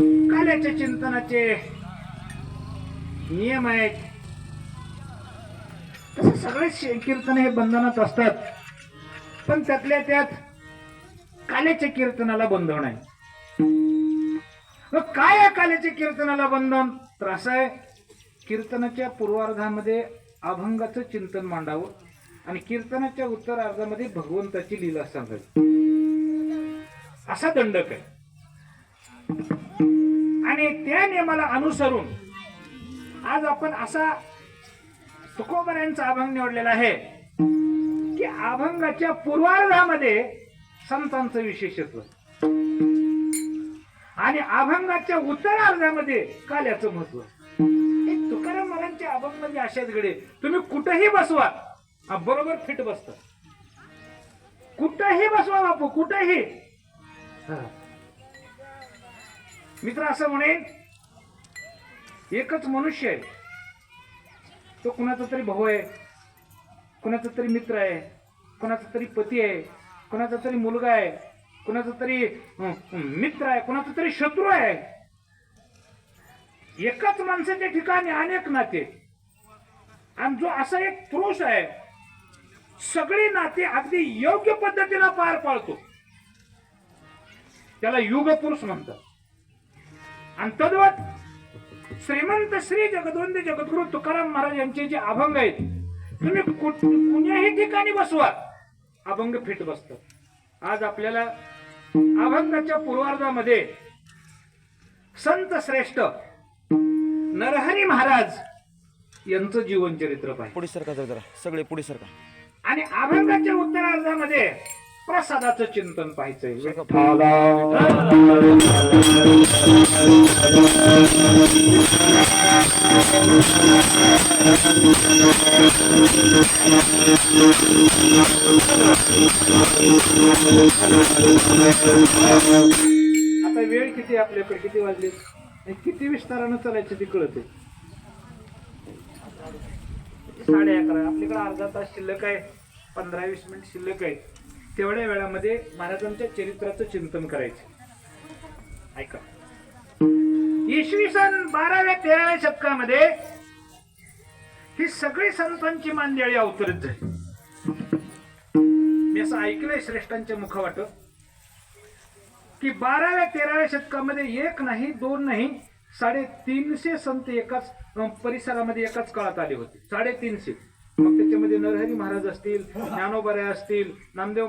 काल्याच्या चिंतनाचे नियम आहेत. तसे सगळे कीर्तन हे बंधनात असतात. पण त्यातल्या त्यात काल्याच्या कीर्तनाला बंधन आहे. मग काय आहे काल्याच्या कीर्तनाला बंधन? तर असं आहे. कीर्तनाच्या पूर्वार्धामध्ये अभंगाचं चिंतन मांडावं आणि कीर्तनाच्या उत्तरार्धामध्ये भगवंताची लीला सांगावी. असा दंडक आहे. आणि त्या नियमाला अनुसरून आज आपण असा तुकोबऱ्यांचा अभंग निवडलेला आहे की अभंगाच्या पूर्वार्धामध्ये संतांचं विशेषत्व. आणि अभंगाच्या उत्तरार्धामध्ये काल्याचं महत्त्व. तुकाराम महाराजांचे अभंग म्हणजे अशाच घडे तुम्ही कुठेही बसवा बरोबर फिट बसत. कुठेही बसवा बापू कुठेही. हा. मित्र असं म्हणेन एकच मनुष्य आहे. तो कुणाचा तरी भाऊ आहे कुणाचा तरी मित्र आहे कुणाचा तरी पती आहे कुणाचा तरी मुलगा आहे कुणाचा तरी मित्र आहे कुणाचा तरी शत्रू आहे. एकाच माणसाच्या ठिकाणी अनेक नाते. आणि जो असा एक पुरुष आहे सगळी नाते अगदी योग्य पद्धतीनं पार पाळतो त्याला युग पुरुष म्हणतात. आणि तद्वत श्रीमंत श्री जगदवंत जगद्गुरु तुकाराम महाराज यांचे जे अभंग आहेत तुम्ही कुण्याही ठिकाणी बसवा अभंग फिट बसतात आज आपल्याला अभंगाच्या पूर्वार्धामध्ये संत श्रेष्ठ नरहरी महाराज यांचं जीवन चरित्र पाहिजे. पुढे सरका जरा जरा. सगळे पुढे सरका. आणि अभंगाच्या उत्तरार्धामध्ये प्रसादाचं चिंतन पाहायचंय. आता वेळ किती आपल्याकडे? किती वाजली? आणि किती विस्तारानं चालायचं ते कळते. साडे अकरा. आपल्याकडे अर्धा तास शिल्लक आहे. पंधरा वीस मिनिट शिल्लक आहे. तेवढ्या वेळामध्ये महाराजांच्या चरित्राचं चिंतन करायचं. ऐका. इसवी सन बाराव्या तेराव्या शतकामध्ये ही सगळी संतांची मांदियाळी अवतरित झाली. मी असं ऐकलंय श्रेष्ठांच्या मुखावाट की बाराव्या तेराव्या शतकामध्ये एक नाही दोन नाही साडेतीनशे संत एकाच परिसरामध्ये एकाच काळात आले होते. साडेतीनशे. मग त्याच्यामध्ये नरहरी महाराज असतील ज्ञानोबराय असतील नामदेव